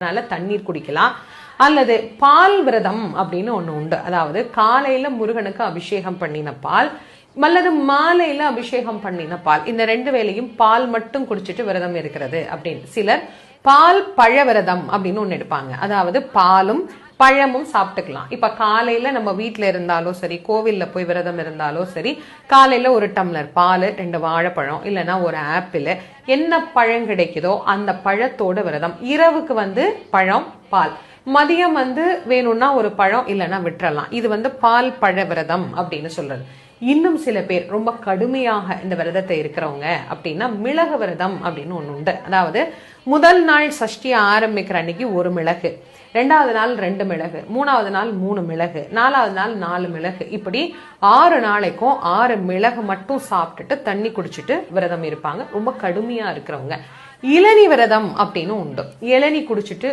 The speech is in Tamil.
அதனால தண்ணீர் குடிக்கலாம். அல்லது பால் விரதம் அப்படின்னு ஒண்ணு உண்டு. அதாவது காலையில முருகனுக்கு அபிஷேகம் பண்ணின பால் அல்லது மாலையில அபிஷேகம் பண்ணின பால். இந்த ரெண்டு வேலையும் பால் மட்டும் குடிச்சிட்டு விரதம் இருக்கிறது அப்படின்னு. சிலர் பால் பழ விரதம் அப்படின்னு ஒன்று எடுப்பாங்க. அதாவது பாலும் பழமும் சாப்பிட்டுக்கலாம். இப்ப காலையில நம்ம வீட்ல இருந்தாலும் சரி கோவில்ல போய் விரதம் இருந்தாலும் சரி காலையில ஒரு டம்ளர் பால் ரெண்டு வாழைப்பழம் இல்லைன்னா ஒரு ஆப்பிள் என்ன பழம் கிடைக்குதோ அந்த பழத்தோட விரதம். இரவுக்கு வந்து பழம் பால். மதியம் வந்து வேணும்னா ஒரு பழம் இல்லைன்னா விட்டுறலாம். இது வந்து பால் பழ விரதம் அப்படின்னு சொல்றது. இன்னும் சில பேர் ரொம்ப கடுமையாக இந்த விரதத்தை இருக்கிறவங்க அப்படின்னா மிளகு விரதம் அப்படின்னு ஒன்று உண்டு. அதாவது முதல் நாள் சஷ்டியை ஆரம்பிக்கிற அன்னைக்கு ஒரு மிளகு ரெண்டாவது நாள் ரெண்டு மிளகு மூணாவது நாள் மூணு மிளகு நாலாவது நாள் நாலு மிளகு. இப்படி ஆறு நாளைக்கும் ஆறு மிளகு மட்டும் சாப்பிட்டுட்டு தண்ணி குடிச்சிட்டு விரதம் இருப்பாங்க. ரொம்ப கடுமையாக இருக்கிறவங்க. இளநி விரதம் அப்படின்னு உண்டு. இளநி குடிச்சிட்டு